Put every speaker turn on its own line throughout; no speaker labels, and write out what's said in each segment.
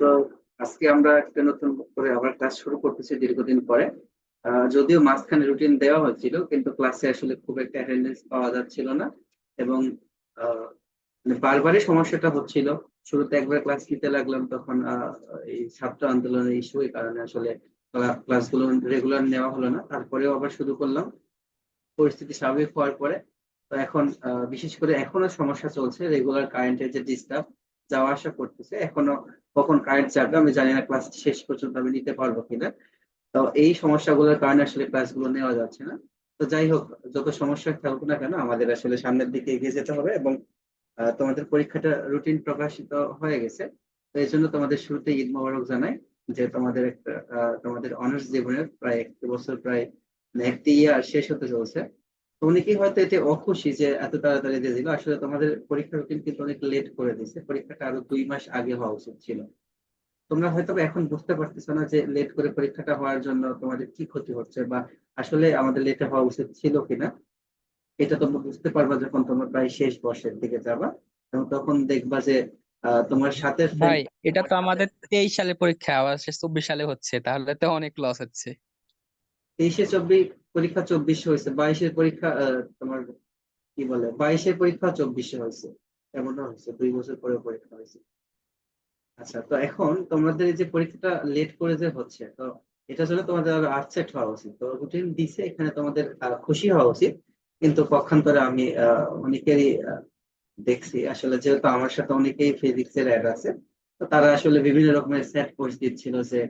তো আজকে আমরা একটা নতুন করে আবার ক্লাস শুরু করতেছি দীর্ঘদিন পরে। যদিও মাঝখানে রুটিন দেওয়া হচ্ছিল কিন্তু ক্লাসে আসলে খুব একটা অ্যাটেন্ডেন্স পাওয়া যাচ্ছিল না এবং মানে বারবারই সমস্যাটা হচ্ছিল। শুরুতে একবার ক্লাস নিতে লাগলাম, তখন এই ছাত্র আন্দোলনের ইস্যু এই কারণে আসলে ক্লাসগুলো রেগুলার নেওয়া হলো না। তারপরেও আবার শুরু করলাম। পরিস্থিতি স্বাভাবিক হওয়ার পরে। তো এখন বিশেষ করে এখনও সমস্যা চলছে। রেগুলার কারেন্টের যে ডিস্টার্ব যাওয়া আসা করতেছে। এখনও কখন কারেন্ট যাবে আমি জানি না ক্লাস শেষ পর্যন্ত আমি নিতে পারব কিনা। তো এই সমস্যাগুলোর কারণে আসলে ক্লাসগুলো নেওয়া যাচ্ছে না। তো যাই হোক, যত সমস্যা থাকুক না কেন, আমাদের আসলে সামনের দিকে এগিয়ে যেতে হবে এবং তোমাদের পরীক্ষাটা রুটিন প্রকাশিত হয়ে গেছে। তো এই জন্য তোমাদের শুরুতে ঈদ মোবারক জানাই যে তোমাদের একটা তোমাদের অনার্স জীবনের প্রায় একটি বছর প্রায় মানে একটি ইয়ার শেষ হতে চলছে। অনেকেই হয়তো এতে অখুশি যে এত তাড়াতাড়ি দিয়ে দিল। আসলে তোমাদের পরীক্ষা রুটিন কিন্তু অনেক লেট করে দিয়েছে। পরীক্ষাটা আরও দুই মাস আগে হওয়া উচিত ছিল। তোমরা হয়তো এখন বুঝতে পারতেছো না যে লেট করে পরীক্ষাটা হওয়ার জন্য তোমাদের কি ক্ষতি হচ্ছে বা আসলে আমাদের লেটে হওয়া উচিত ছিল কিনা। এটা তোমরা বুঝতে পারবা যখন তোমরা প্রায় শেষ বর্ষের দিকে যাবা এবং তখন দেখবা যে তোমার সাথে
ভাই এটা তো আমাদের তেইশ সালে পরীক্ষা আবার চব্বিশ সালে হচ্ছে তাহলে তো অনেক লস হচ্ছে।
তেইশে চব্বিশ পরীক্ষা চব্বিশে হয়েছে, বাইশের পরীক্ষা তোমার কি বলে, বাইশের পরীক্ষা চব্বিশে হয়েছে, এমনও হয়েছে, দুই বছর পরে পরীক্ষা হয়েছে। আচ্ছা তো এখন তোমাদের এই যে পরীক্ষাটা লেট করে যে হচ্ছে, তো এটা জন্য তোমাদের আপসেট হওয়া উচিত। তো রুটিন দিছে, এখানে তোমাদের খুশি হওয়া উচিত। কিন্তু পক্ষান্তরে আমি অনেকেরই দেখছি, আসলে যেহেতু আমার সাথে অনেকেই ফিজিক্স এর অ্যাড আছে, তো তারা আসলে বিভিন্ন রকমের সেট পোস্ট দিচ্ছিল যে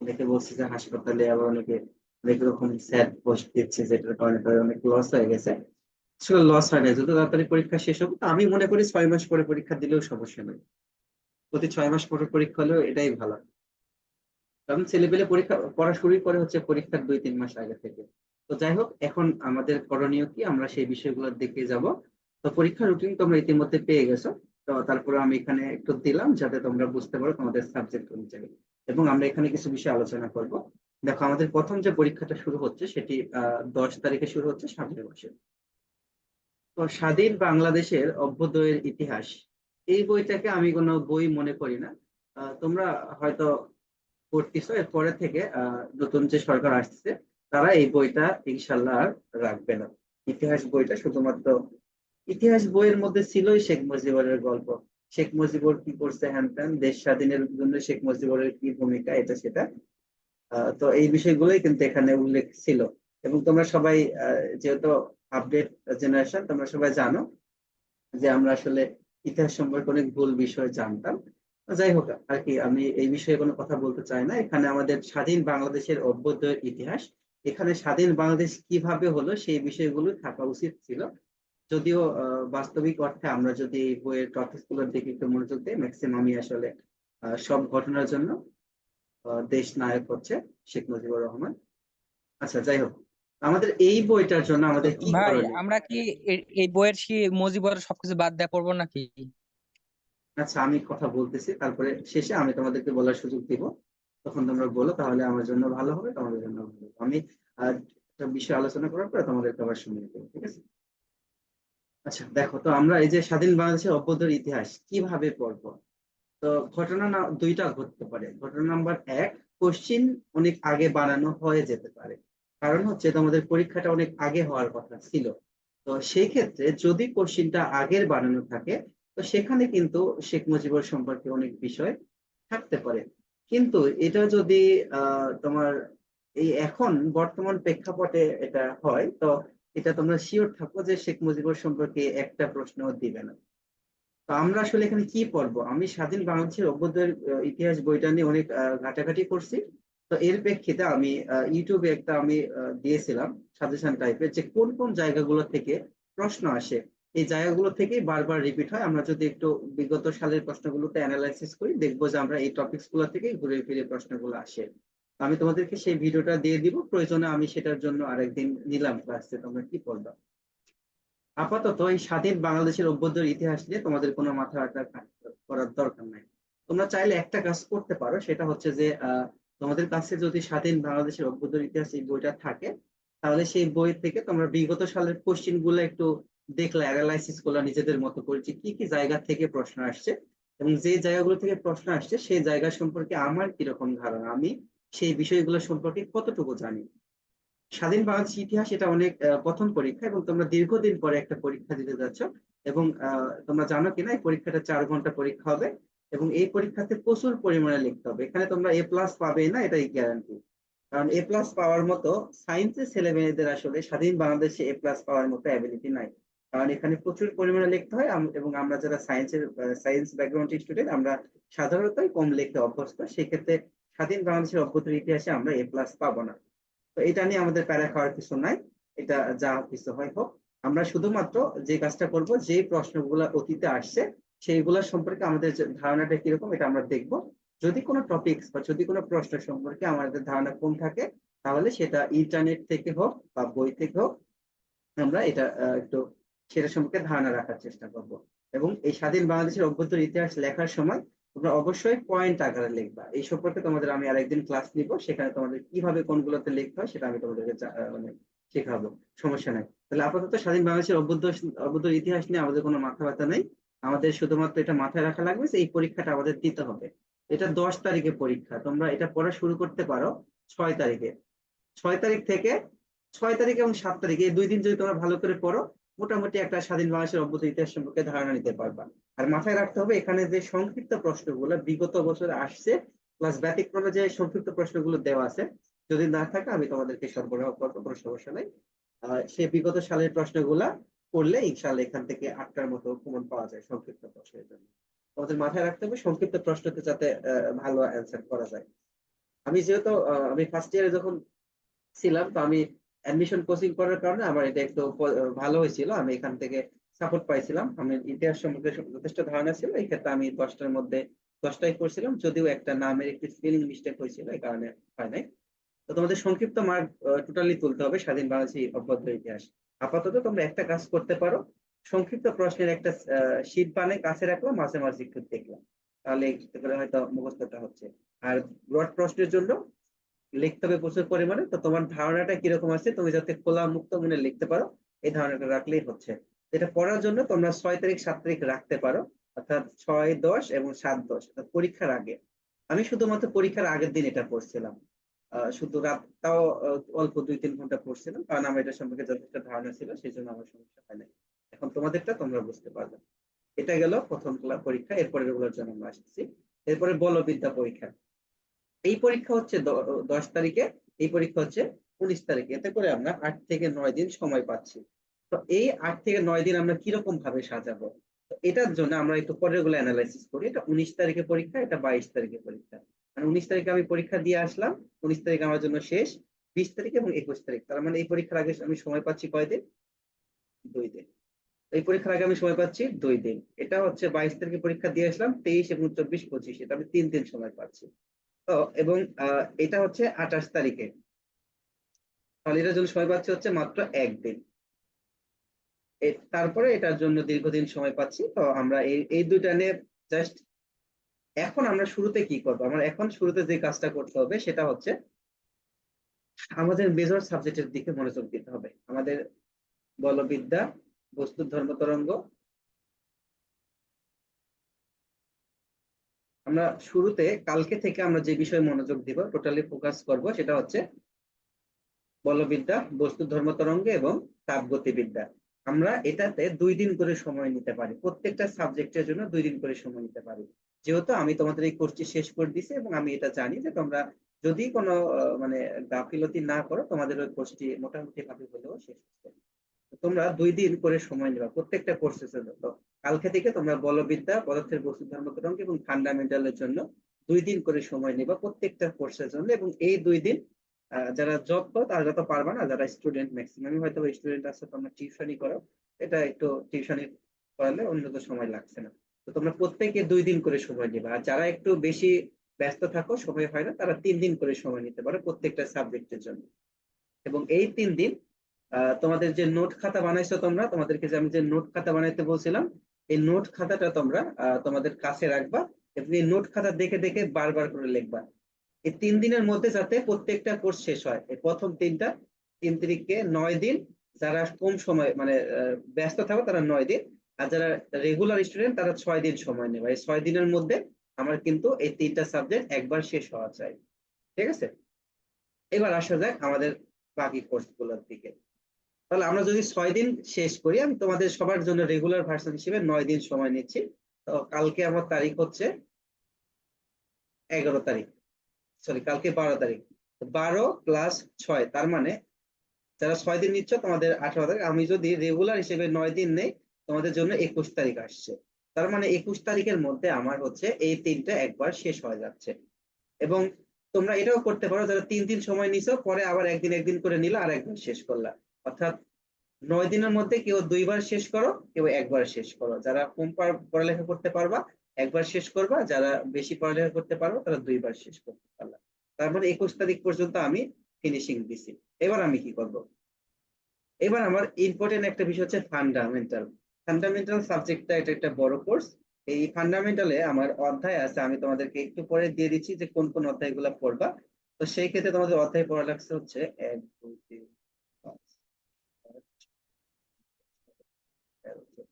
অনেকে বলছে যে হাসপাতালে আবার অনেকে অনেক রকম স্যাড পোস্ট দিচ্ছে, যেটার কারণে অনেক লস হয়ে গেছে। আসলে লস হয় না, যত তাড়াতাড়ি পরীক্ষা শেষ হবে আমি মনে করি ছয় মাস পরে পরীক্ষা দিলেও সমস্যা নেই। প্রতি ছয় মাস পরে পরীক্ষা হলেও এটাই ভালো। কারণ ছেলেপেলে পরীক্ষা, পড়া শুরুই করে হচ্ছে পরীক্ষার দুই তিন মাস আগে থেকে। তো যাই হোক, এখন আমাদের করণীয় কি? আমরা সেই বিষয়গুলোর দিকে যাব। তো পরীক্ষার রুটিন তোমরা ইতিমধ্যে পেয়ে গেছো। তো তারপরে আমি এখানে একটু দিলাম, যাতে তোমরা বুঝতে পারো তোমাদের সাবজেক্ট অনুযায়ী। এবং আমরা এখানে কিছু বিষয় আলোচনা করব। দেখো, আমাদের প্রথম যে পরীক্ষাটা শুরু হচ্ছে সেটি দশ তারিখে শুরু হচ্ছে সামনের মাসে তো স্বাধীন বাংলাদেশের অভ্যুদয়ের ইতিহাস, এই বইটাকে আমি কোনো বই মনে করি না। তোমরা হয়তো পড়তেছো এর পরে থেকে নতুন যে সরকার আসছে, তারা এই বইটা ইনশাল্লাহ আর রাখবে না। ইতিহাস বইটা শুধুমাত্র, ইতিহাস বইয়ের মধ্যে ছিলই শেখ মুজিবুরের গল্প। শেখ মুজিবুর কি করছে, হ্যান দেশ স্বাধীনের জন্য শেখ মুজিবুরের কি ভূমিকা, এটা সেটা তো এই বিষয়গুলোই কিন্তু এখানে উল্লেখ ছিল। এবং তোমরা সবাই যেহেতু আপডেট জেনারেশন তোমরা সবাই জানো যে আমরা আসলে ইতিহাস সম্পর্কে অনেক ভুল বিষয় জানতাম। যাই হোক, আর কি, আমি এই বিষয়ে কোনো কথা বলতে চাই না। এখানে আমাদের স্বাধীন বাংলাদেশের অভ্যুদয়ের ইতিহাস। এখানে স্বাধীন বাংলাদেশ কীভাবে হলো সেই বিষয়গুলো থাকা উচিত ছিল। যদিও বাস্তবিক অর্থে আমরা যদি বইয়ের টপিকগুলোর দিকে একটু মনোযোগ দিই ম্যাক্সিমামই আসলে সব ঘটনার জন্য। দেশ নায়ক হচ্ছে শেখ মুজিবুর রহমান। আচ্ছা যাই হোক আমাদের এই বইটার জন্য আমাদের কি
ভাই আমরা কি এই বইয়ের কি মজিবর সবকিছু বাদ দেয়া পড়ব নাকি?
আচ্ছা আমি কথা বলতেছি তারপরে শেষে আমি তোমাদেরকে বলার সুযোগ দিব। তখন তোমরা বলো তাহলে আমার জন্য ভালো হবে তোমাদের জন্য ভালো হবে। আমি আহ, একটা বিষয় আলোচনা করার পরে তোমাদেরকে আবার শুনিয়ে দেবো ঠিক আছে? আচ্ছা দেখো তো আমরা এই যে স্বাধীন বাংলাদেশের অভ্যুদয়ের ইতিহাস কীভাবে পড়ব? তো ঘটনা দুইটা ঘটতে পারে। ঘটনা নাম্বার এক, কোশ্চিন অনেক আগে বানানো হয়ে যেতে পারে। কারণ হচ্ছে তোমাদের পরীক্ষাটা অনেক আগে হওয়ার কথা ছিল। তো সেই ক্ষেত্রে যদি কোশ্চিনটা আগের বানানো থাকে, তো সেখানে কিন্তু শেখ মুজিবুর সম্পর্কে অনেক বিষয় থাকতে পারে। কিন্তু এটা যদি তোমার এই এখন বর্তমান প্রেক্ষাপটে এটা হয়, তো এটা তোমরা শিওর থাকো যে শেখ মুজিবুর সম্পর্কে একটা প্রশ্ন দিবে না। তো আমরা আসলে এখানে কি পড়ব? আমি স্বাধীন বাংলাদেশের অভ্যুদয়ের আহ, ইতিহাস বইটা নিয়ে অনেক ঘাটাঘাটি করছি। তো এর প্রেক্ষিতে আমি ইউটিউবে একটা আমি দিয়েছিলাম সাজেশন টাইপের যে কোন কোন জায়গাগুলো থেকে প্রশ্ন আসে এই জায়গাগুলো থেকেই বারবার রিপিট হয়। আমরা যদি একটু বিগত সালের প্রশ্নগুলোতে অ্যানালাইসিস করি দেখব যে আমরা এই টপিকসগুলো থেকে ঘুরে ফিরে প্রশ্নগুলো আসে। আমি তোমাদেরকে সেই ভিডিওটা দিয়ে দিব। প্রয়োজনে আমি সেটার জন্য আরেকদিন নিলাম ক্লাসে তোমরা কি পড়বা? আপাতত এই স্বাধীন বাংলাদেশের অভ্যুদয়ের ইতিহাস নিয়ে তোমাদের কোনো মাথা করার দরকার নাই। তোমরা চাইলে একটা কাজ করতে পারো, সেটা হচ্ছে যে তোমাদের কাছে যদি স্বাধীন বাংলাদেশের অভ্যুদয়ের ইতিহাস এই বইটা থাকে, তাহলে সেই বই থেকে তোমরা বিগত সালের কোশ্চিনগুলো একটু দেখলে অ্যানালাইসিস করলে নিজেদের মতো করে যে কি কি জায়গা থেকে প্রশ্ন আসছে এবং যে জায়গাগুলো থেকে প্রশ্ন আসছে, সেই জায়গা সম্পর্কে আমার কীরকম ধারণা? আমি সেই বিষয়গুলো সম্পর্কে কতটুকু জানি? স্বাধীন বাংলাদেশ ইতিহাস এটা অনেক প্রথম পরীক্ষা এবং তোমরা দীর্ঘদিন পরে একটা পরীক্ষা দিতে যাচ্ছ এবং তোমরা জানো কিনা এই পরীক্ষাটা চার ঘণ্টা পরীক্ষা হবে এবং এই পরীক্ষাতে প্রচুর পরিমাণে লিখতে হবে। এখানে তোমরা এ প্লাস পাবে না, এটাই গ্যারান্টি কারণ এ প্লাস পাওয়ার মতো সায়েন্সের ছেলে মেয়েদের আসলে স্বাধীন বাংলাদেশে এ প্লাস পাওয়ার মতো অ্যাবিলিটি নাই। কারণ এখানে প্রচুর পরিমাণে লিখতে হয় এবং আমরা যারা সায়েন্সের সায়েন্স ব্যাকগ্রাউন্ড স্টুডেন্ট আমরা সাধারণতই কম লিখতে অভ্যস্ত। সেক্ষেত্রে স্বাধীন বাংলাদেশের অভ্যন্তরীণ ইতিহাসে আমরা এ প্লাস পাবো না। তো এটা নিয়ে আমাদের প্যারা খাওয়ার কিছু নাই। এটা যা কিছু হয় হোক। আমরা শুধুমাত্র যে কাজটা করব, যে প্রশ্নগুলো অতীতে আসছে, সেইগুলা সম্পর্কে আমাদের ধারণাটা কীরকম, এটা আমরা দেখব। যদি কোনো টপিকস বা যদি কোনো প্রশ্ন সম্পর্কে আমাদের ধারণা কম থাকে, তাহলে সেটা ইন্টারনেট থেকে হোক বা বই থেকে হোক, আমরা এটা একটু সেটা সম্পর্কে ধারণা রাখার চেষ্টা করব। এবং এই স্বাধীন বাংলাদেশের অভ্যন্তরীণ ইতিহাস লেখার সময় তোমরা অবশ্যই পয়েন্ট আকারে লিখবা। এই সম্পর্কে তোমাদের আমি আরেকদিন ক্লাস নিব, সেখানে তোমাদের কীভাবে কোনগুলোতে লিখতে হয় সেটা আমি তোমাদেরকে মানে শেখাবো। সমস্যা নাই। তাহলে আপাতত স্বাধীন বাংলাদেশের অভ্যন্ত অভ্যন্তরীণ ইতিহাস নিয়ে আমাদের কোনো মাথা ব্যথা নেই। আমাদের শুধুমাত্র এটা মাথায় রাখা লাগবে যে এই পরীক্ষাটা আমাদের দিতে হবে। এটা দশ তারিখে পরীক্ষা। তোমরা এটা পড়া শুরু করতে পারো ছয় তারিখে। ছয় তারিখ থেকে, ছয় তারিখ এবং সাত তারিখে, এই দুই দিন যদি তোমরা ভালো করে পড়ো মোটামুটি একটা স্বাধীন বাংলাদেশের অভ্যুত ইতিহাস সম্পর্কে ধারণা নিতে পারবা। আর মাথায় রাখতে হবে, এখানে যে সংক্ষিপ্ত প্রশ্নগুলো বিগত বছরে আসছে প্লাস ব্যতিক্রমে যে সংক্ষিপ্ত প্রশ্নগুলো দেওয়া আছে, যদি না থাকে আমি তোমাদেরকে সরবরাহ করব, কোনো সমস্যা নাই। সে বিগত সালের প্রশ্নগুলা করলে ইনশাল্লাহ এখান থেকে আটটার মতো কমন পাওয়া যায় সংক্ষিপ্ত প্রশ্নের জন্য। আমাদের মাথায় রাখতে হবে, সংক্ষিপ্ত প্রশ্নতে যাতে ভালো অ্যান্সার করা যায়। আমি যেহেতু আমি ফার্স্ট ইয়ারে যখন ছিলাম, তো আমি অ্যাডমিশন কোচিং করার কারণে আমার এটা একটু ভালো হয়েছিল। আমি এখান থেকে সাপোর্ট পাইছিলাম। আমি ইতিহাস সম্পর্কে যথেষ্ট ধারণা ছিল। এই ক্ষেত্রে আমি দশটার মধ্যে দশটাই করছিলাম যদিও একটা নামের একটি স্পেলিং মিস্টেক হয়েছিল, এই কারণে হয় নাই। তো তোমাদের সংক্ষিপ্ত মার্ক টোটালি তুলতে হবে। স্বাধীন বাংলাদেশী অভ্যন্ত ইতিহাস। আপাতত তোমরা একটা কাজ করতে পারো। সংক্ষিপ্ত প্রশ্নের একটা শীট বানে কাছে রাখলাম। মাঝে মাঝে একটু দেখলাম। তাহলে হয়তো মুখস্থটা হচ্ছে। আর ব্রড প্রশ্নের জন্য লিখতে হবে প্রচুর পরিমাণে। তো তোমার ধারণাটা কীরকম আছে? তুমি যাতে খোলা মুক্ত মনে লিখতে পারো, এই ধারণাটা রাখলেই হচ্ছে। এটা পড়ার জন্য তোমরা ছয় তারিখ, সাত তারিখ রাখতে পারো, অর্থাৎ ছয় দশ এবং সাত দশ। অর্থাৎ পরীক্ষার আগে। আমি শুধুমাত্র পরীক্ষার আগের দিন এটা পড়ছিলাম। শুধু রাত তাও অল্প দুই তিন ঘণ্টা পড়ছিলাম। কারণ আমার এটা সম্পর্কে যথেষ্ট ধারণা ছিল, সেই জন্য আমার সমস্যা হয় নাই এখন তোমাদেরটা তোমরা বুঝতে পারবে। এটা গেল প্রথম পরীক্ষা। এরপরে এগুলোর জন্য আমরা আসছি। এরপরে বলবিদ্যা পরীক্ষা। এই পরীক্ষা হচ্ছে দশ তারিখে, এই পরীক্ষা হচ্ছে উনিশ তারিখে। এতে করে আমরা আট থেকে নয় দিন সময় পাচ্ছি। তো এই আট থেকে নয় দিন আমরা কীরকম ভাবে সাজাবো এটার জন্য আমরা একটু পরেরগুলো অ্যানালাইসিস করি। এটা উনিশ তারিখে পরীক্ষা, এটা বাইশ তারিখে পরীক্ষা। মানে উনিশ তারিখে আমি পরীক্ষা দিয়ে আসলাম, উনিশ তারিখ আমার জন্য শেষ, বিশ তারিখ এবং একুশ তারিখ। তার মানে এই পরীক্ষার আগে আমি সময় পাচ্ছি কয়দিন দুই দিন। এই পরীক্ষার আগে আমি সময় পাচ্ছি দুই দিন। এটা হচ্ছে বাইশ তারিখে পরীক্ষা দিয়ে আসলাম, তেইশ এবং চব্বিশ পঁচিশ। এটা আমি তিন দিন সময় পাচ্ছি। এবং এটা হচ্ছে আঠাশ তারিখে। এটার সময় পাচ্ছি হচ্ছে মাত্র একদিন। তারপরে এটার জন্য দীর্ঘদিন সময় পাচ্ছি, তো আমরা এই এই দুইটা নিয়ে জাস্ট এখন আমরা শুরুতে কি করব? আমরা এখন শুরুতে যে কাজটা করতে হবে সেটা হচ্ছে আমাদের মেজর সাবজেক্টের দিকে মনোযোগ দিতে হবে। আমাদের বলবিদ্যা বস্তু ধর্ম আমরা শুরুতে কালকে থেকে আমরা যে বিষয়ে মনোযোগ দিব টোটালি ফোকাস করব, সেটা হচ্ছে বলবিদ্যা, বস্তু ধর্ম তরঙ্গে এবং তাপগতিবিদ্যা। আমরা এটাতে দুই দিন করে সময় নিতে পারি, প্রত্যেকটা সাবজেক্টের জন্য দুই দিন করে সময় নিতে পারি। যেহেতু আমি তোমাদের এই কোর্সটি শেষ করে দিছি এবং আমি এটা জানি যে তোমরা যদি কোনো মানে গাফিলতি না করো, তোমাদের ওই কোর্সটি মোটামুটি ভাবে হলেও শেষ হচ্ছে তো তোমরা দুই দিন করে সময় নেবা। প্রত্যেকটা কোর্সের জন্য। তো কালকে থেকে তোমরা বলবিদ্যা, পদার্থের বস্তু ধর্ম তরঙ্গ এবং ফান্ডামেন্টালের জন্য দুই দিন করে সময় নেবা প্রত্যেকটা কোর্সের জন্য এবং এই দুই দিন যারা জব করো তারা তো পারবা না, যারা স্টুডেন্ট ম্যাক্সিমাম হয়তো স্টুডেন্ট আছে, তোমরা টিউশনই করো। এটা একটু টিউশনই করালে অন্য সময় লাগছে না। তো তোমরা প্রত্যেকে দুই দিন করে সময় নেবা। আর যারা একটু বেশি ব্যস্ত থাকো, সময় হয় না, তারা তিন দিন করে সময় নিতে পারো প্রত্যেকটা সাবজেক্টের জন্য। এবং এই তিন দিন তোমাদের যে নোট খাতা বানাইছো তোমরা, তোমাদেরকে যে আমি যে নোট খাতা বানাইতে বলছিলাম, এই নোট খাতাটা তোমরা তোমাদের কাছে রাখবা এবং এই নোট খাতা দেখে দেখে বারবার করে লিখবা। এই তিন দিনের মধ্যে যাতে প্রত্যেকটা কোর্স শেষ হয়। এই প্রথম তিনটা, তিন তারিখে নয় দিন, যারা কম সময় মানে ব্যস্ত থাকো তারা নয় দিন, আর যারা রেগুলার স্টুডেন্ট তারা ছয় দিন সময় নেবে। এই ছয় দিনের মধ্যে আমার কিন্তু এই তিনটা সাবজেক্ট একবার শেষ হওয়া চাই। ঠিক আছে? এবার আসা যাক আমাদের বাকি কোর্সগুলোর দিকে। তাহলে আমরা যদি ছয় দিন শেষ করি, আমি তোমাদের সবার জন্য রেগুলার ভার্সন হিসেবে নয় দিন সময় নিচ্ছি। তো কালকে আমার তারিখ হচ্ছে এগারো তারিখ। সরি কালকে বারো তারিখ। বারো প্লাস ছয়, তার মানে যারা ছয় দিন নিচ্ছ, তোমাদের আঠারো তারিখ। আমি যদি রেগুলার হিসেবে নয় দিন নেই, তোমাদের জন্য একুশ তারিখ আসছে। তার মানে একুশ তারিখের মধ্যে আমার হচ্ছে এই তিনটা একবার শেষ হয়ে যাচ্ছে। এবং তোমরা এটাও করতে পারো, যারা তিন দিন সময় নিছো, পরে আবার একদিন একদিন করে নিলে আর একবার শেষ করলা। অর্থাৎ নয় দিনের মধ্যে কেউ দুইবার শেষ করো, কেউ একবার শেষ করো। যারা কম পড়ালেখা করতে পারবা, একবার শেষ করবা। যারা বেশি পড়ালেখা করতে পারব, তারা দুইবার শেষ করতে পারলা। তার মানে একুশ তারিখ পর্যন্ত আমি ফিনিশিং দিছি। এবার আমি কি করব? এবার আমার ইম্পর্টেন্ট একটা বিষয় হচ্ছে ফান্ডামেন্টাল ফান্ডামেন্টাল সাবজেক্টটা এটা একটা বড় কোর্স এই ফান্ডামেন্টালে আমার অধ্যায় আছে, আমি তোমাদেরকে একটু পরে দিয়ে দিচ্ছি যে কোন কোন অধ্যায়গুলো পড়বা। তো সেই ক্ষেত্রে তোমাদের অধ্যায় পড়া লাগছে হচ্ছে এক, দুই, তিন পাঁচ ছয়, তেরো, চোদ্দ।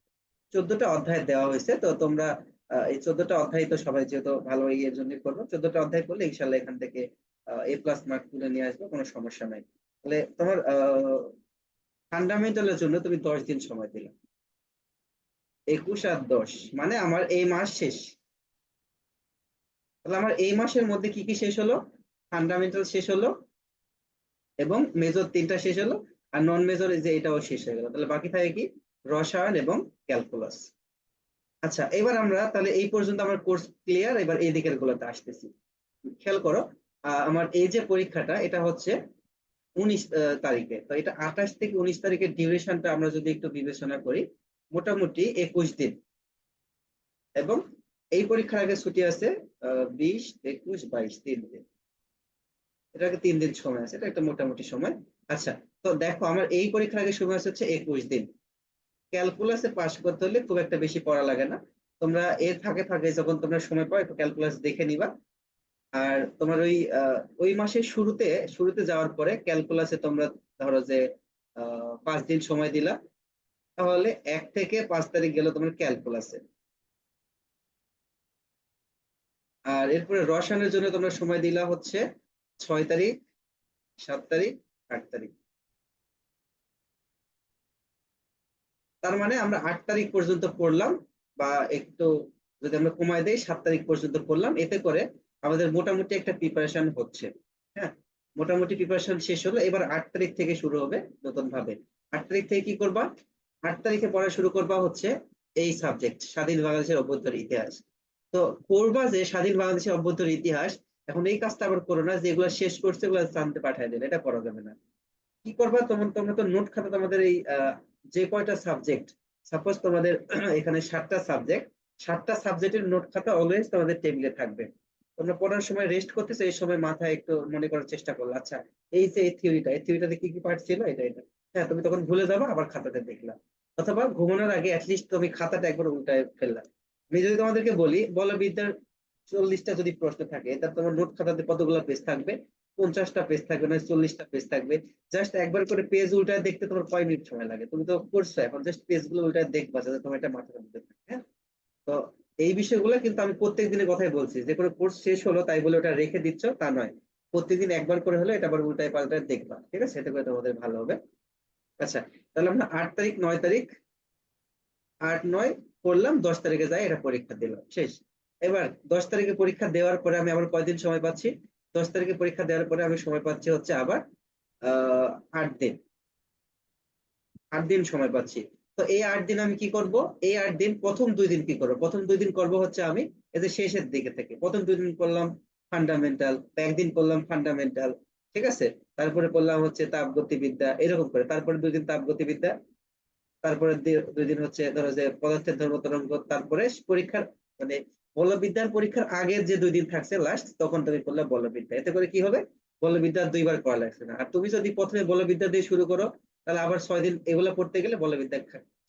চোদ্দটা অধ্যায় দেওয়া হয়েছে, তো তোমরা এই চোদ্দটা অধ্যায় তো সবাই যেহেতু ভালো ইয়ের জন্য করব, চোদ্দটা অধ্যায় করলে ইনশাল্লাহ এখান থেকে এ প্লাস মার্ক তুলে নিয়ে আসবে, কোনো সমস্যা নাই। তাহলে তোমার ফান্ডামেন্টালের জন্য তুমি দশ দিন সময় দিলে। একুশ আর দশ মানে আমার এই মাস শেষ। তাহলে আমার এই মাসের মধ্যে কি কি শেষ হলো? ফান্ডামেন্টাল শেষ হলো, এবং মেজর তিনটা শেষ হলো, আর নন মেজর যে এটাও শেষ হয়ে গেল। তাহলে বাকি থাকে কি? রসায়ন এবং ক্যালকুলাস। আচ্ছা এবার আমরা তাহলে এই পর্যন্ত আমার কোর্স ক্লিয়ার এবার এই দিকের গুলোতে আসতেছি। খেয়াল করো আমার এই যে পরীক্ষাটা, এটা হচ্ছে উনিশ তারিখে। তো এটা আঠাশ থেকে উনিশ তারিখের ডিউরেশনটা আমরা যদি একটু বিবেচনা করি, মোটামুটি একুশ দিন। এবং এই পরীক্ষার আগে ছুটি আছে বিশ, একুশ, বাইশ, তিন দিন। এটাকে তিন দিন সময় আছে, এটা একটা মোটামুটি সময়। আচ্ছা তো দেখো, আমার এই পরীক্ষার আগে সময় আছে হচ্ছে একুশ দিন। ক্যালকুলাসে পাস করতে হলে খুব একটা বেশি পড়া লাগে না। তোমরা এর ফাঁকে ফাঁকে যখন তোমরা সময় পাও, একটু ক্যালকুলাস দেখে নিবা। আর তোমার ওই ওই মাসের শুরুতে শুরুতে যাওয়ার পরে ক্যালকুলাসে তোমরা ধরো যে পাঁচ দিন সময় দিলা, তাহলে এক থেকে পাঁচ তারিখ গেল তোমার ক্যালকুলাসে আর এরপরে রসায়নের জন্য তোমরা সময় দিলা হচ্ছে ছয় তারিখ, সাত তারিখ, আট তারিখ। তার মানে আমরা আট তারিখ পর্যন্ত পড়লাম বা একটু যদি আমরা কমায় দেই, সাত তারিখ পর্যন্ত পড়লাম। এতে করে আমাদের মোটামুটি একটা প্রিপারেশন হচ্ছে। হ্যাঁ মোটামুটি প্রিপারেশন শেষ হলো। এবার আট তারিখ থেকে শুরু হবে নতুন ভাবে আট তারিখ থেকে কি করবা? আট তারিখে পড়া শুরু করবা হচ্ছে এই সাবজেক্ট স্বাধীন বাংলাদেশের অভ্যন্তর ইতিহাস। তো করবা যে স্বাধীন বাংলাদেশের অভ্যন্তর ইতিহাস, এখন এই কাজটা আবার করো না, যেগুলো শেষ করছে ওগুলো জানতে পাঠায় দেবে, এটা করা যাবে না। কি করবা? তোমার তোমরা তো নোট খাতা তোমাদের এই যে কয়টা সাবজেক্ট সাপোজ তোমাদের এখানে সাতটা সাবজেক্ট সাতটা সাবজেক্টের নোট খাতা অলওয়েজ তোমাদের টেবিলে থাকবে। তোমরা পড়ার সময় রেস্ট করতেছো, এই সময় মাথায় একটু মনে করার চেষ্টা করল আচ্ছা এই যে এই থিওরিটা এই থিওরিটাতে কি কি পার্ট ছিল? এটা এটা। হ্যাঁ তুমি তখন ভুলে যাবে, আবার খাতাতে দেখলাম অথবা ঘুমানোর আগে অ্যাটলিস্ট তুমি খাতাটা একবার উল্টায় ফেললা। আমি যদি তোমাদেরকে বলি বলবিদ্যার চল্লিশটা যদি প্রশ্ন থাকে তা তোমার নোট খাতাতে কতগুলো পেজ থাকবে? পঞ্চাশটা পেজ থাকবে না, চল্লিশটা পেজ থাকবে। জাস্ট একবার করে পেজ উল্টায় দেখতে তোমার কয় মিনিট সময় লাগে? তুমি তো করছ এখন জাস্ট পেজগুলো উল্টায় দেখবা যাতে তোমার এটা মাথার মধ্যে থাকে হ্যাঁ? তো এই বিষয়গুলো কিন্তু আমি প্রত্যেক দিনের কথাই বলছি, যে কোনো কোর্স শেষ হলো তাই বলে ওটা রেখে দিচ্ছ, তা নয়। প্রত্যেকদিন একবার করে হলে এটা আবার উল্টায় পাল্টায় দেখবা, ঠিক আছে? সেটা করে তোমাদের ভালো হবে। আচ্ছা তাহলে আমরা আট তারিখ, নয় তারিখ, আট, নয় করলাম, দশ তারিখে যাই, এটা পরীক্ষা দিলাম, শেষ। এবার দশ তারিখে পরীক্ষা দেওয়ার পরে আমি আবার কয়দিন সময় পাচ্ছি? দশ তারিখে পরীক্ষা দেওয়ার পরে আমি সময় পাচ্ছি হচ্ছে আবার আট দিন। আট দিন সময় পাচ্ছি। তো এই আট দিন আমি কি করব? এই আট দিন প্রথম দুই দিন কি করব? প্রথম দুই দিন করব হচ্ছে আমি এদের শেষের দিকে থেকে। প্রথম দুই দিন করলাম ফান্ডামেন্টাল একদিন করলাম ফান্ডামেন্টাল ঠিক আছে? তারপরে করলাম হচ্ছে তাপগতিবিদ্যা, এরকম করে। তারপরে দুই দিন তাপগতিবিদ্যা, তারপরে দুই দিন হচ্ছে ধরো যে পদার্থের ধর্ম তরঙ্গ, তারপরে পরীক্ষার মানে বলবিদ্যার পরীক্ষার আগের যে দুই দিন থাকছে লাস্ট তখন তুমি করলে বলবিদ্যা এতে করে কি হবে? বলবিদ্যা দুইবার করা লাগছে না। আর তুমি যদি প্রথমে বলবিদ্যা দিয়ে শুরু করো, তাহলে আবার ছয় দিন এগুলো পড়তে গেলে বলবিদ্যা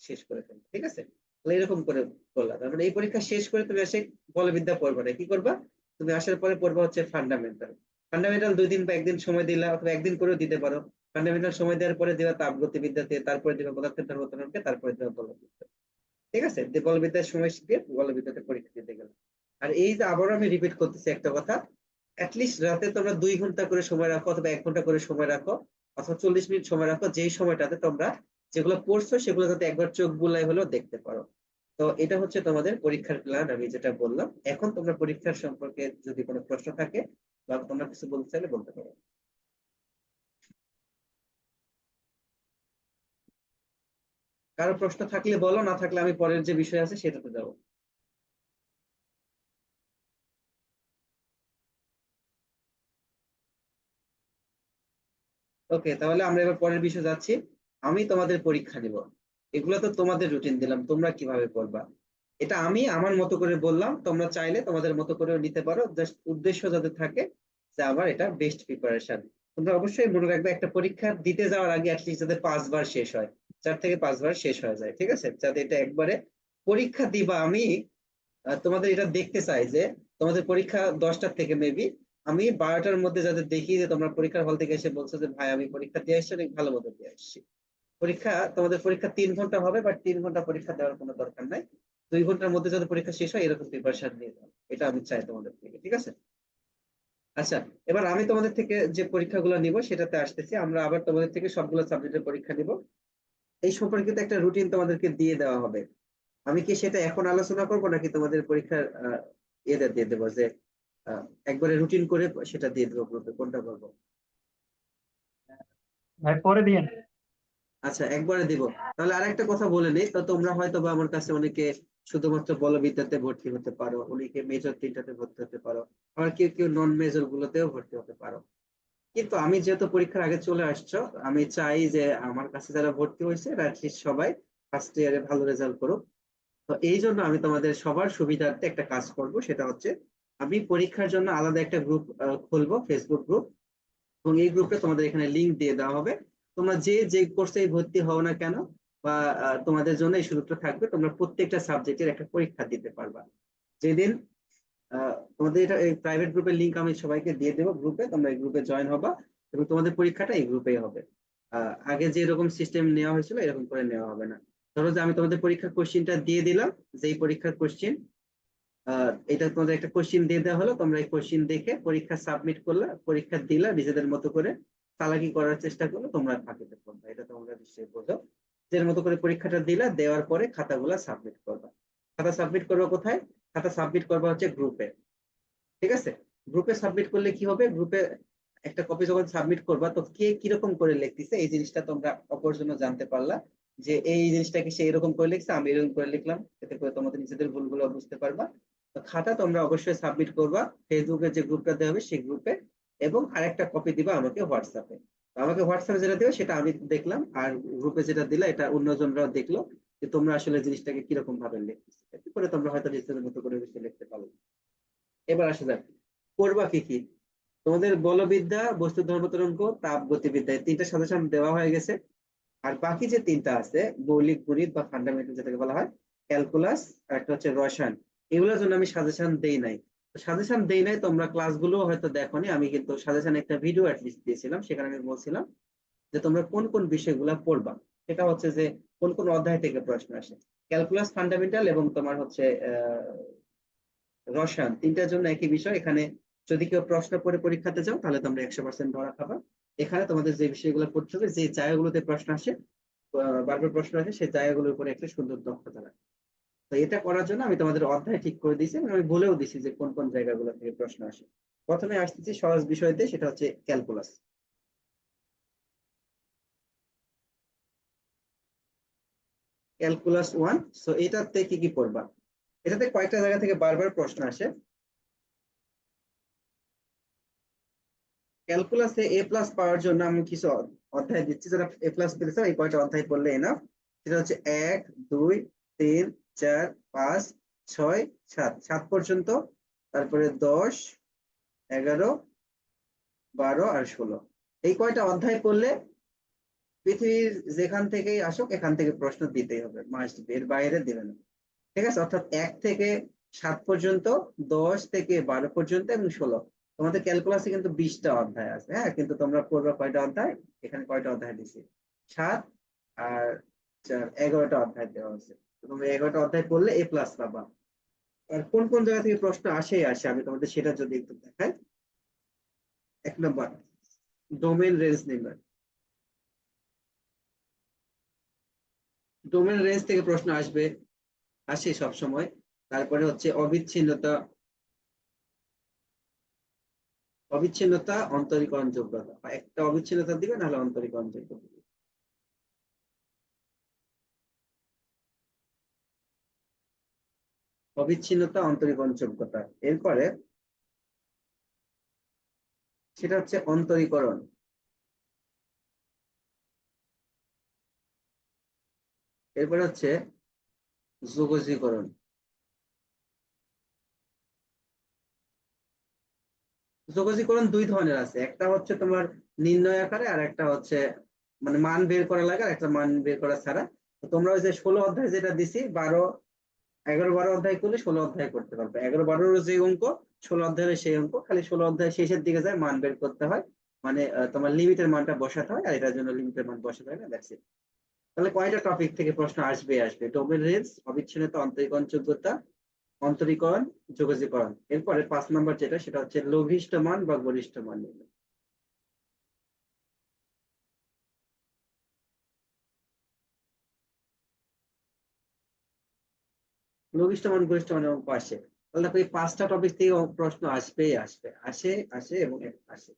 শেষ করে ফেলবে, ঠিক আছে? তাহলে এরকম করে করলা। তার মানে এই পরীক্ষা শেষ করে তুমি এসে বলবিদ্যা পড়বে না। কি করবা? তুমি আসার পরে পড়বা হচ্ছে ফান্ডামেন্টাল ফান্ডামেন্টাল দুই দিন বা একদিন সময় দিলা, অথবা একদিন করেও দিতে পারো। ফান্ডামেন্টাল সময় দেওয়ার পরে দিবা তাপগতিবিদ্যাতে, তারপরে দিবা পদার্থের তরঙ্গকে তারপরে দিবা বলবিদ্যা ঠিক আছে? বলবিদ্যার সময় শিখে বলবিদ্যাতে পরীক্ষা দিতে গেলাম। আর এই যে আবারও আমি রিপিট করতেছি একটা কথা অ্যাটলিস্ট রাতে তোমরা দুই ঘণ্টা করে সময় রাখো অথবা এক ঘণ্টা করে সময় রাখো, অথবা চল্লিশ মিনিট সময় রাখো, যেই সময়টাতে তোমরা যেগুলো পড়ছো সেগুলো যাতে একবার চোখ বুলাই হলেও দেখতে পারো। তো এটা হচ্ছে তোমাদের পরীক্ষার প্ল্যান আমি যেটা বললাম। এখন তোমরা পরীক্ষার সম্পর্কে যদি কোনো প্রশ্ন থাকে বা তোমরা কিছু বলতে চাইলে বলতে পারো। কারও প্রশ্ন থাকলে বলো, না থাকলে আমি পরের যে বিষয় আছে সেটাতে যাব। ওকে তাহলে আমরা এবার পরের বিষয় যাচ্ছি। আমি তোমাদের পরীক্ষা নিব এগুলো তো তোমাদের রুটিন দিলাম, তোমরা কীভাবে করবা? এটা আমি আমার মতো করে বললাম, তোমরা চাইলে তোমাদের মতো করে নিতে পারো। জাস্ট উদ্দেশ্য যাতে থাকে, যে আমার এটা বেস্ট প্রিপারেশন তোমরা অবশ্যই মনে রাখবে, একটা পরীক্ষা দিতে যাওয়ার আগে অ্যাটলিস্ট যাতে পাঁচবার শেষ হয়, চার থেকে পাঁচবার শেষ হয়ে যায়, ঠিক আছে? যাতে এটা একবারে পরীক্ষা দিবা আমি তোমাদের এটা দেখতে চাই যে তোমাদের পরীক্ষা দশটার থেকে মেবি আমি বারোটার মধ্যে যাতে দেখি যে তোমরা পরীক্ষার হল থেকে এসে বলছো যে, ভাই, আমি পরীক্ষা দিয়ে আসছি, অনেক ভালো মতো দিয়ে আসছি। পরীক্ষা, তোমাদের পরীক্ষা তিন ঘণ্টা হবে বাট তিন ঘণ্টা পরীক্ষা দেওয়ার কোনো দরকার নাই। দুই ঘণ্টার মধ্যে যাতে পরীক্ষা শেষ হয়, এরকম প্রিপারেশন নিয়ে যাও এটা আমি চাই তোমাদের থেকে, ঠিক আছে? আচ্ছা এবার আমি তোমাদের থেকে যে পরীক্ষাগুলো নিব সেটাতে আসতেছি। আমরা আবার তোমাদের থেকে সবগুলো সাবজেক্টের পরীক্ষা নিব। এই সম্পর্কিত একটা রুটিন তোমাদেরকে দিয়ে দেওয়া হবে। আমি কি সেটা এখন আলোচনা করব নাকি তোমাদের পরীক্ষার ইয়েতে দিয়ে দেবো? যে একবারে রুটিন করে সেটা দিয়ে দেবো গ্রুপে কোনটা করব?
ভাই পরে দিয়েন
আচ্ছা একবারে দিব। তাহলে আরেকটা কথা বলে নেই। তো তোমরা হয়তো বা আমার কাছে অনেকে শুধুমাত্র বলবিদ্যাতে ভর্তি হতে পারো, অনেকে মেজর তিনটাতে ভর্তি হতে পারো, আবার কেউ কেউ নন মেজর গুলোতেও ভর্তি হতে পারো। কিন্তু আমি যেহেতু পরীক্ষার আগে চলে আসছো, আমি চাই যে আমার কাছে যারা ভর্তি হয়েছে সবাই ফার্স্ট ইয়ারে ভালো রেজাল্ট করুক। তো এই জন্য আমি তোমাদের সবার সুবিধার্থে একটা কাজ করব, সেটা হচ্ছে আমি পরীক্ষার জন্য আলাদা একটা গ্রুপ খুলবো ফেসবুক গ্রুপ এবং এই গ্রুপে তোমাদের এখানে লিঙ্ক দিয়ে দেওয়া হবে। তোমরা যে যে কোর্সে ভর্তি হও না কেন বা তোমাদের জন্য এই সুযোগটা থাকবে, তোমরা প্রত্যেকটা সাবজেক্টের একটা পরীক্ষা দিতে পারবা। যেদিন তোমাদের এটা, এই প্রাইভেট গ্রুপের লিংক আমি সবাইকে দিয়ে দেবো গ্রুপে তোমরা এই গ্রুপে জয়েন হবা এবং তোমাদের পরীক্ষাটা এই গ্রুপেই হবে। আগে যে এরকম সিস্টেম নেওয়া হয়েছিল, এরকম করে নেওয়া হবে না। ধরো যে আমি তোমাদের পরীক্ষার কোশ্চিনটা দিয়ে দিলাম, যে এই পরীক্ষার কোশ্চিন এটা তোমাদের একটা কোশ্চিন দিয়ে দেওয়া হলো, তোমরা এই কোশ্চিন দেখে পরীক্ষা সাবমিট করলে, পরীক্ষা দিলা নিজেদের মতো করে, চালাকি করার চেষ্টা করলে তোমরা থাকিতে পারবে। এটা তোমরা নিশ্চয়ই বোঝো। এর মতো করে পরীক্ষাটা দিলা, দেওয়ার পরে খাতাগুলা সাবমিট করবা। খাতা সাবমিট করবা কোথায়? খাতা সাবমিট করবা হচ্ছে গ্রুপে ঠিক আছে? গ্রুপে সাবমিট করলে কি হবে? গ্রুপে একটা কপি যখন সাবমিট করবা, তো কে কীরকম করে লিখতেছে? এই জিনিসটা তোমরা অপর জন্য জানতে পারলা যে এই জিনিসটাকে সে এরকম করে লিখছে, আমি এরকম করে লিখলাম। এতে করে তোমাদের নিজেদের ভুলগুলো বুঝতে পারবা। তো খাতা তোমরা অবশ্যই সাবমিট করবা। ফেসবুকে যে গ্রুপটা দেওয়া হবে, সেই গ্রুপে এবং আরেকটা কপি দিবা আমাকে হোয়াটসঅ্যাপে আমাকে হোয়াটসঅ্যাপে যেটা দিবে সেটা আমি দেখলাম আর গ্রুপে যেটা দিলা এটা অন্যজনরাও দেখল যে তোমরা আসলে জিনিসটাকে কীরকম ভাবে লিখতেছো করে তোমরা হয়তো নিজেদের মতো করে বেশি লিখতে পারবে এবার আসা যাক, করবা কি কি? তোমাদের বলবিদ্যা, বস্তু, ধর্ম, তরঙ্গ, তাপ, গতিবিদ্যা এই তিনটা সাজেশন দেওয়া হয়ে গেছে। আর বাকি যে তিনটা আছে, মৌলিক, গণিত বা ফান্ডামেন্টাল যেটাকে বলা হয় ক্যালকুলাস আর একটা হচ্ছে রসায়ন, এগুলোর জন্য আমি সাজেশন দেই নাই। সাজেশন দেই নাই, তোমরা ক্লাসগুলো হয়তো দেখোনি, আমি কিন্তু সাজেশন একটা ভিডিও অ্যাটলিস্ট দিয়েছিলাম, সেখানে আমি বলছিলাম যে তোমরা কোন কোন বিষয়গুলো পড়বা। সেটা হচ্ছে যে কোন কোন অধ্যায় থেকে প্রশ্ন আসে। ক্যালকুলাস ফান্ডামেন্টাল এবং তোমার হচ্ছে রসায়ন, তিনটার জন্য একই বিষয়। এখানে যদি কেউ প্রশ্ন পড়ে পরীক্ষাতে যাও, তাহলে তোমরা একশো পার্সেন্ট ধরা খাবা। এখানে তোমাদের যে বিষয়গুলো পড়তে হবে, যে জায়গাগুলোতে প্রশ্ন আসে বারবার প্রশ্ন আসে, সেই জায়গাগুলোর উপরে একটা সুন্দর দক্ষতা রাখবে তো এটা করার জন্য আমি তোমাদের অধ্যায় ঠিক করে দিয়েছি আমি বলেও দিছি যে কোন কোন জায়গাগুলো থেকে প্রশ্ন আসে। প্রথমে আসতেছি সহজ বিষয়তে সেটা হচ্ছে ক্যালকুলাস। ক্যালকুলাস ওয়ান, সো এটাতে কি কি পড়বা? এটাতে কয়েকটা জায়গা থেকে বারবার প্রশ্ন আসে। ক্যালকুলাসে এ প্লাস পাওয়ার জন্য আমি কিছু অধ্যায় দিচ্ছি, যারা এ প্লাস পেয়েছে এই কয়টা অধ্যায় পড়লে এনাফ সেটা হচ্ছে এক, দুই, তিন চার, পাঁচ, ছয়, সাত। সাত পর্যন্ত। তারপরে দশ, এগারো, বারো আর ষোলো। এই কয়টা অধ্যায় পড়লে পৃথিবীর যেখান থেকেই আসুক, এখান থেকে প্রশ্ন দিতেই হবে। মাস্ট এর বাইরে দিবে না। ঠিক আছে? অর্থাৎ এক থেকে সাত পর্যন্ত, দশ থেকে বারো পর্যন্ত এবং ষোলো। তোমাদের ক্যালকুলাসে কিন্তু বিশটা অধ্যায় আছে হ্যাঁ? কিন্তু তোমরা পড়বে কয়টা অধ্যায়? এখানে কয়টা অধ্যায় দিছি? সাত আর এগারোটা অধ্যায় দেওয়া আছে। তোমরা এগারোটা অধ্যায় পড়লে এ প্লাস পাবা। আর কোন কোন জায়গা থেকে প্রশ্ন আসেই আসে, আমি তোমাদের সেটা যদি একটু দেখাই। এক নম্বর ডোমেন রেঞ্জ নির্ণয়। ডোমেন রেঞ্জ থেকে প্রশ্ন আসবে, আসে সব সময় তারপরে হচ্ছে অবিচ্ছিন্নতা অবিচ্ছিন্নতা, অন্তরীকরণ যোগ্যতা। একটা অবিচ্ছিন্নতা দিবে নাহলে অন্তরীকরণ যোগ্যতা। অবিচ্ছিন্নতা অন্তরীকরণ যোগ্যতা এরপরে সেটা হচ্ছে অন্তরীকরণ। এরপরে হচ্ছে যোগজীকরণ। যোগজীকরণ দুই ধরনের আছে। একটা হচ্ছে তোমার নির্ণয় আকারে আর একটা হচ্ছে মানে মান বের করা লাগে আর একটা মান বের করা ছাড়া। তোমরা ওই যে ষোলো অধ্যায় যেটা দিছি, বারো এগারো বারো অধ্যায় করলে ষোলো অধ্যায় করতে পারবে। এগারো বারোর যে অঙ্ক, ষোলো অধ্যায়ের সেই অঙ্ক, খালি ষোলো অধ্যায় শেষের দিকে যায় মান বের করতে হয়। মানে তোমার লিমিটের মানটা বসাতে হয় আর এটার জন্য লিমিটের মান বসাতে হয় না দ্যাটস তাহলে কয়টা টপিক থেকে প্রশ্ন আসবে আসবে? ডোমেন রেঞ্জ অবিচ্ছিন্নতা, অন্তরীকরণ, যোগ্যতা, অন্তরীকরণ, যোগাযোগকরণ। এরপরে পাঁচ নম্বর যেটা, সেটা হচ্ছে লঘিষ্ঠ মান বা গরিষ্ঠ মান নির্ণয় লঘিষ্ঠ মান গরিষ্ঠ মান অঙ্ক আসে তাহলে দেখো এই পাঁচটা টপিক থেকে প্রশ্ন আসবেই, আসবে। আসে আসে এবং আসে।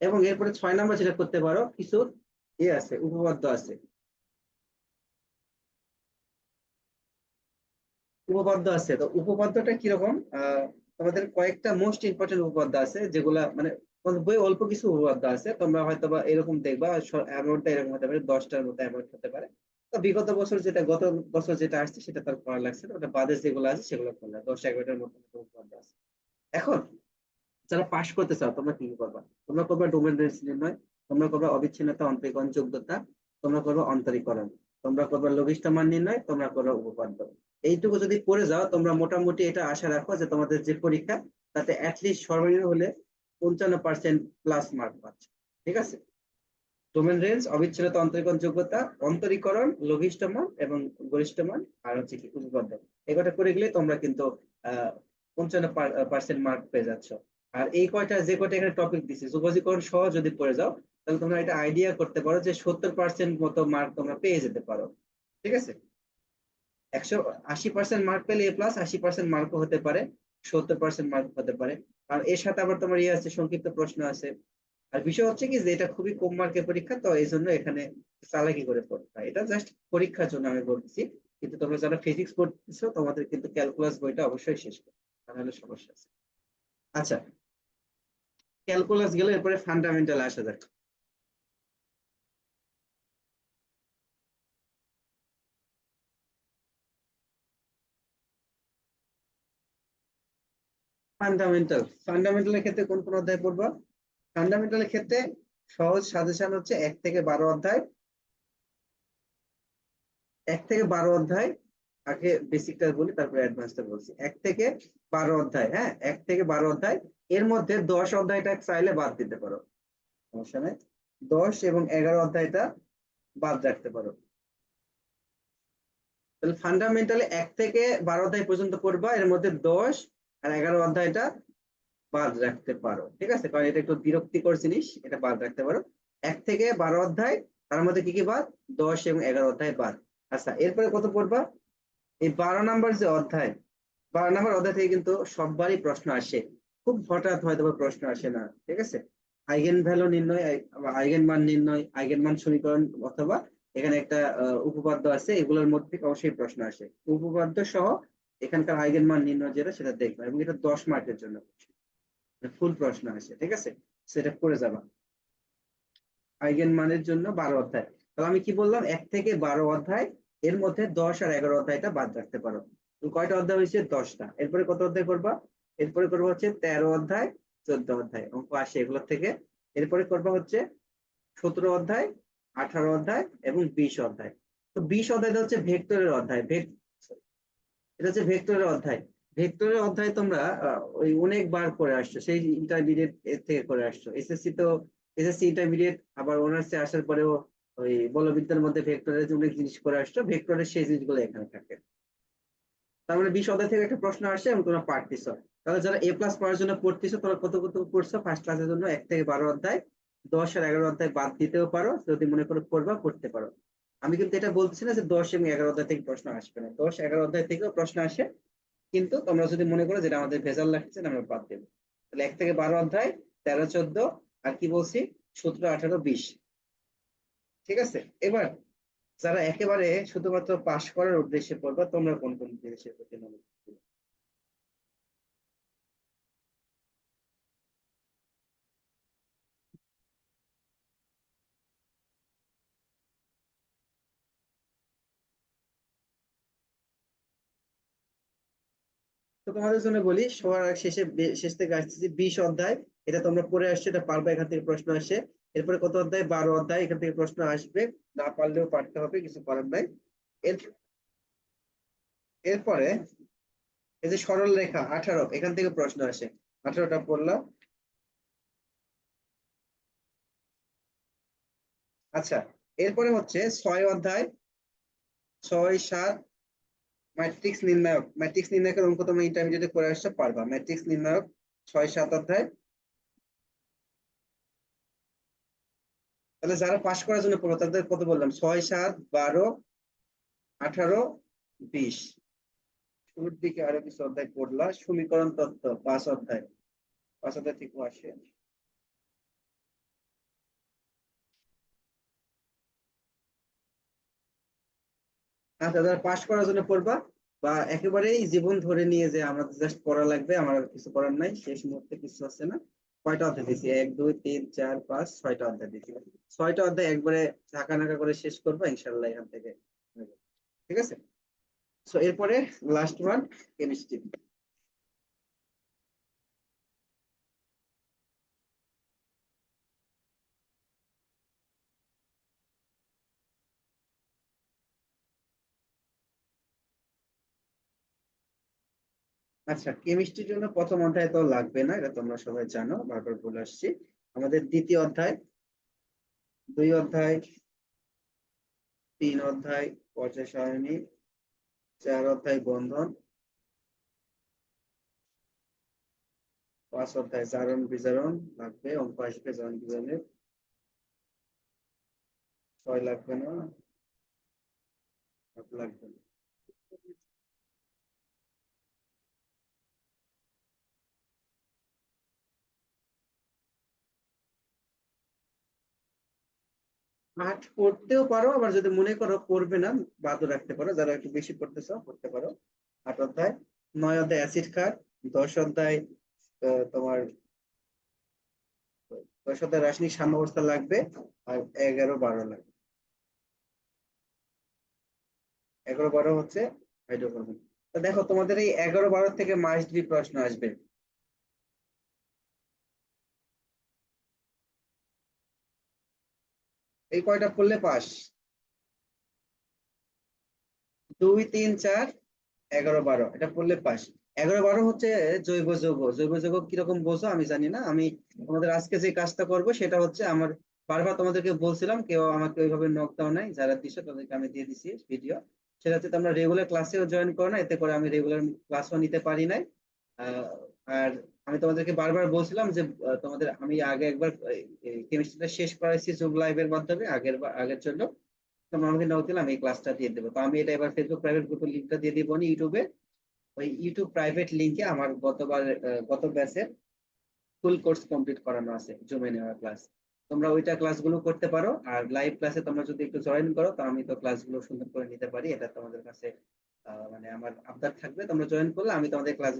এবং এরপরে ছয় নম্বর যেটা করতে পারো কিছু এ আছে, উপপাদ্য আছে। উপপাদ্য আছে। তো উপপাদ্যটা কীরকম? তোমাদের কয়েকটা মোস্ট ইম্পর্টেন্ট উপপাদ্য আছে, যেগুলা মানে বই অল্প কিছু উপপাদ্য আছে। তোমরা হয়তো বা এরকম দেখবা অ্যামাউন্টটা এরকম হতে পারে, দশটার মতো অ্যামাউন্ট হতে পারে। বিগত বছর যেটা, গত বছর যেটা আসছে সেটা তার করা লাগছে না। ওটা বাদে যেগুলো আছে সেগুলো করলে দশ, এগারোটার মতো আছে। এখন যারা পাশ করতে চাও, তোমরা কি করবা? তোমরা করবা ডোমেন নির্ণয়, তোমরা করবা অবিচ্ছিন্নতা অন্তরীকরণ যোগ্যতা তোমরা করবা অন্তরীকরণ, তোমরা করবা লঘিষ্ঠ মান নির্ণয়, তোমরা করবা উপপাদ্য। এইটুকু যদি করে যাও, তোমরা মোটামুটি এটা আশা রাখো যে তোমাদের যে পরীক্ষা, তাতে অ্যাটলিস্ট সর্বনিম্ন হলে পঞ্চান্ন পার্সেন্ট প্লাস মার্ক পাচ্ছে। ঠিক আছে? ডোমেন রেঞ্জ অবিচ্ছিন্নতা অন্তরীকরণ যোগ্যতা, অন্তরীকরণ, লঘিষ্ঠ মান এবং গরিষ্ঠ মান, আর হচ্ছে কি উপপাদ্য। এগুলো করে গেলে তোমরা কিন্তু পঞ্চান্ন পার্সেন্ট মার্ক পেয়ে যাচ্ছ। আর এই কয়টা, যে কয়টা এখানে টপিক দিছে যোগাযোগকরণ সহ যদি পড়ে যাও, তাহলে তোমরা এটা আইডিয়া করতে পারো যে সত্তর পার্সেন্ট মতো মার্ক তোমরা পেয়ে যেতে পারো। ঠিক আছে? একশো আশি পার্সেন্ট মার্ক পেলে এ প্লাস আশি পার্সেন্ট মার্কও হতে পারে, সত্তর পার্সেন্ট মার্ক হতে পারে। আর এর সাথে আবার তোমার ইয়ে আছে, সংক্ষিপ্ত প্রশ্ন আছে। আর বিষয় হচ্ছে কি যে এটা খুবই কম মার্কের পরীক্ষা তো এই জন্য এখানে চালাকি করে পড়তে এটা জাস্ট পরীক্ষার জন্য আমি বলতেছি কিন্তু তোমরা যারা ফিজিক্স পড়তেছো তোমাদের কিন্তু ক্যালকুলাস বইটা অবশ্যই শেষ হবে, তাহলে সমস্যা আছে। আচ্ছা ক্যালকুলাস গেলে এরপরে ফান্ডামেন্টাল আসা যাক ফান্ডামেন্টাল ফান্ডামেন্টালের ক্ষেত্রে কোন কোন অধ্যায় পড়বা? ফান্ডামেন্টালের ক্ষেত্রে সহজ সাজেশন হচ্ছে এক থেকে বারো অধ্যায়। এক থেকে বারো অধ্যায়, আগে বেসিকটা বলি, তারপরে অ্যাডভান্সটা বলছি। এক থেকে বারো অধ্যায় হ্যাঁ? এক থেকে বারো অধ্যায়, এর মধ্যে দশ অধ্যায়টা চাইলে বাদ দিতে পারো। সমস্যা নেই। দশ এবং এগারো অধ্যায়টা বাদ রাখতে পারো। তাহলে ফান্ডামেন্টালি এক থেকে বারো অধ্যায় পর্যন্ত পড়বা এর মধ্যে দশ আর এগারো অধ্যায়টা বাদ রাখতে পারো, ঠিক আছে? কারণ এটা একটু বিরক্তিকর জিনিস, এটা বাদ রাখতে পারো। এক থেকে বারো অধ্যায়, তার মধ্যে কি কি বাদ? দশ এবং এগারো অধ্যায় বাদ। আচ্ছা এরপরে কত পড়বা? এই বারো নাম্বার যে অধ্যায়, বারো নাম্বার অধ্যায় থেকে কিন্তু সববারই প্রশ্ন আসে। খুব হঠাৎ হয়তো প্রশ্ন আসে না, ঠিক আছে? আইগেন ভ্যালু নির্ণয় আইগেন মান নির্ণয় আইগেন মান সমীকরণ অথবা এখানে একটা উপপাদ্য আছে, এগুলোর মধ্যে অবশ্যই প্রশ্ন আসে। উপপাদ্য সহ এখানকার আইগেন মান নির্ণয় যেটা, সেটা দেখবা এবং এটা দশ মার্কের জন্য। ফুল প্রশ্ন আসে, ঠিক আছে? সেটা করে যাবা। আইগেন মানের জন্য বারো অধ্যায়। তাহলে আমি কি বললাম? এক থেকে বারো অধ্যায়, এর মধ্যে দশ আর এগারো অধ্যায়টা বাদ রাখতে পারো। কয়টা অধ্যায় হয়েছে? দশটা। এরপরে কত অধ্যায় করবা? এরপরে করবা হচ্ছে তেরো অধ্যায়, চোদ্দ অধ্যায়। অঙ্ক আসে এগুলোর থেকে। এরপরে করবা হচ্ছে সতেরো অধ্যায়, আঠারো অধ্যায় এবং বিশ অধ্যায়। তো বিশ অধ্যায়টা হচ্ছে ভেক্টরের অধ্যায়। ভেক এটা হচ্ছে ভেক্টরের অধ্যায়। ভেক্টরের অধ্যায় তোমরা ওই অনেকবার করে আসছো, সেই ইন্টারমিডিয়েট থেকে করে আসছো। এসএসসি তো এসএসসি ইন্টারমিডিয়েট আবার অনার্সে আসার পরেও ওই বলবিদ্যার মধ্যে ভেক্টরের অনেক জিনিস করে আসছো ভেক্টরের সেই জিনিসগুলো এখানে থাকে। তার মানে বিশ অধ্যায় থেকে একটা প্রশ্ন আসছে এবং তোমরা পারতেছো। তাহলে যারা এ প্লাস পড়ার জন্য পড়তেছো তোমরা কত কত পড়ছো ফার্স্ট ক্লাসের জন্য এক থেকে বারো অধ্যায়। দশ আর এগারো অধ্যায় বাদ দিতেও পারো, যদি মনে করো পড়বা, পড়তে পারো। আমি কিন্তু এটা বলছি না যে দশ এবং এগারো অধ্যায় থেকে প্রশ্ন আসবে না। দশ, এগারো অধ্যায় থেকেও প্রশ্ন আসে। কিন্তু তোমরা যদি মনে করো যেটা আমাদের ভেজাল লাগছে আমরা বাদ দেবো। তাহলে এক থেকে বারো অধ্যায়, তেরো, চোদ্দ, আর কি বলছি? সতেরো, আঠারো, বিশ। ঠিক আছে? এবার যারা একেবারে শুধুমাত্র পাশ করার উদ্দেশ্যে পড়বা, তোমরা কোন কোন জিনিসের প্রতি তোমাদের জন্য বলি, সবার শেষে শেষ থেকে আসতেছি বিশ অধ্যায়। এটা তোমরা পড়ে আসছে, এটা পারবে, এখান থেকে প্রশ্ন আসে। এরপরে কত অধ্যায়? বারো অধ্যায়, এখান থেকে প্রশ্ন আসবে। না পারলেও পারতে হবে, কিছু করার নাই। এরপরে এই যে সরল রেখা, আঠারো, এখান থেকে প্রশ্ন আসে। আঠারোটা পড়লাম। আচ্ছা এরপরে হচ্ছে ছয় অধ্যায়। ছয়, সাত ম্যাট্রিক্স নির্ণায়ক, ম্যাট্রিক্স নির্ণায়কের অঙ্ক তোমরা ইন্টারমিডিয়েটে করে আসতে পারবা। ম্যাট্রিক্স নির্ণায়ক, ছয় সাত অধ্যায়। তাহলে যারা পাশ করার জন্য পড়ো, তাদের কত বললাম? ছয়, সাত, বারো, আঠারো, বিশ। শুরুর দিকে আরও কিছু অধ্যায় পড়লা। সমীকরণ তত্ত্ব, পাঁচ অধ্যায়। পাঁচ অধ্যায় থেকে আসে। আচ্ছা যারা পাশ করার জন্য পড়বা বা একেবারেই জীবন ধরে নিয়ে যে আমাদের জাস্ট পড়া লাগবে, আমার কিছু করার নাই, শেষ মুহূর্তে কিছু আছে না। কয়টা অধ্যায় দিয়েছি? এক, দুই, তিন, চার, পাঁচ, ছয়টা অধ্যায় দিয়েছি। ছয়টা অধ্যায় একবারে ঢাকা নাকা করে শেষ করব ইনশাল্লাহ এখান থেকে ঠিক আছে? সো এরপরে লাস্ট ওয়ান কেমিস্ট্রি আচ্ছা কেমিস্ট্রির জন্য প্রথম অধ্যায় তো লাগবে না, এটা তোমরা সবাই জানো, বারবার বলে আসছি। আমাদের দ্বিতীয় অধ্যায়, দুই অধ্যায়, তিন অধ্যায় পর্যায় সারণী চার অধ্যায় বন্ধন, পাঁচ অধ্যায় জারণ বিজারণ লাগবে, অঙ্ক আসবে জারণ বিজারণের। ছয় লাগবে না? লাগবে না। আট পড়তেও পারো, আবার যদি মনে করো করবে না, বাদও রাখতে পারো। যারা একটু বেশি পড়তে চাও পড়তে পারো। আট অধ্যায়, নয় অধ্যায় অ্যাসিড খার দশ অধ্যায় তোমার, দশ অধ্যায় রাসায়নিক সাম্যাবস্থা লাগবে, আর এগারো বারো লাগবে। এগারো বারো হচ্ছে হাইড্রোকার্বন দেখো, তোমাদের এই এগারো বারো থেকে মাস্ট বি প্রশ্ন আসবে। এই কয়টা পড়লে পাস? দুই, তিন, চার, এগারো, বারো, এটা পড়লে পাস। এগারো, বারো হচ্ছে জৈব যৌগ। জৈব যৌগ কীরকম বোঝো আমি জানি না। আমি তোমাদের আজকে যে কাজটা করব সেটা হচ্ছে আমার বারবার তোমাদেরকে বলছিলাম, কেউ আমাকে ওইভাবে নক দাও নাই, যারা দিছো তাদেরকে আমি দিয়ে দিছি ভিডিও সেটা হচ্ছে তোমরা রেগুলার ক্লাসেও জয়েন করো না, এতে করে আমি রেগুলার ক্লাসও নিতে পারি নাই। আর আমি তোমাদেরকে বারবার বলছিলাম যে তোমাদের আমি আগে একবার কেমিস্ট্রিটা শেষ করাইছি জুম লাইভের মাধ্যমে, আগের আগের জন্য। তোমরা আমাকে নক দিলাম, এই ক্লাসটা দিয়ে দেবো। তো আমি এটা এবার ফেসবুক প্রাইভেট গ্রুপের লিঙ্কটা দিয়ে দিব ইউটিউবে ওই ইউটিউব প্রাইভেট লিঙ্কে আমার গতবার গত ব্যাচের ফুল কোর্স কমপ্লিট করানো আছে জুমে নেওয়া ক্লাস তোমরা ওইটা ক্লাসগুলো করতে পারো, আর লাইভ ক্লাসে তোমরা যদি একটু জয়েন করো, তো আমি তো ক্লাসগুলো সুন্দর করে নিতে পারি, এটা তোমাদের কাছে মানে আমার আবদার থাকবে। তোমরা জয়েন করলে আমি তোমাদের ক্লাস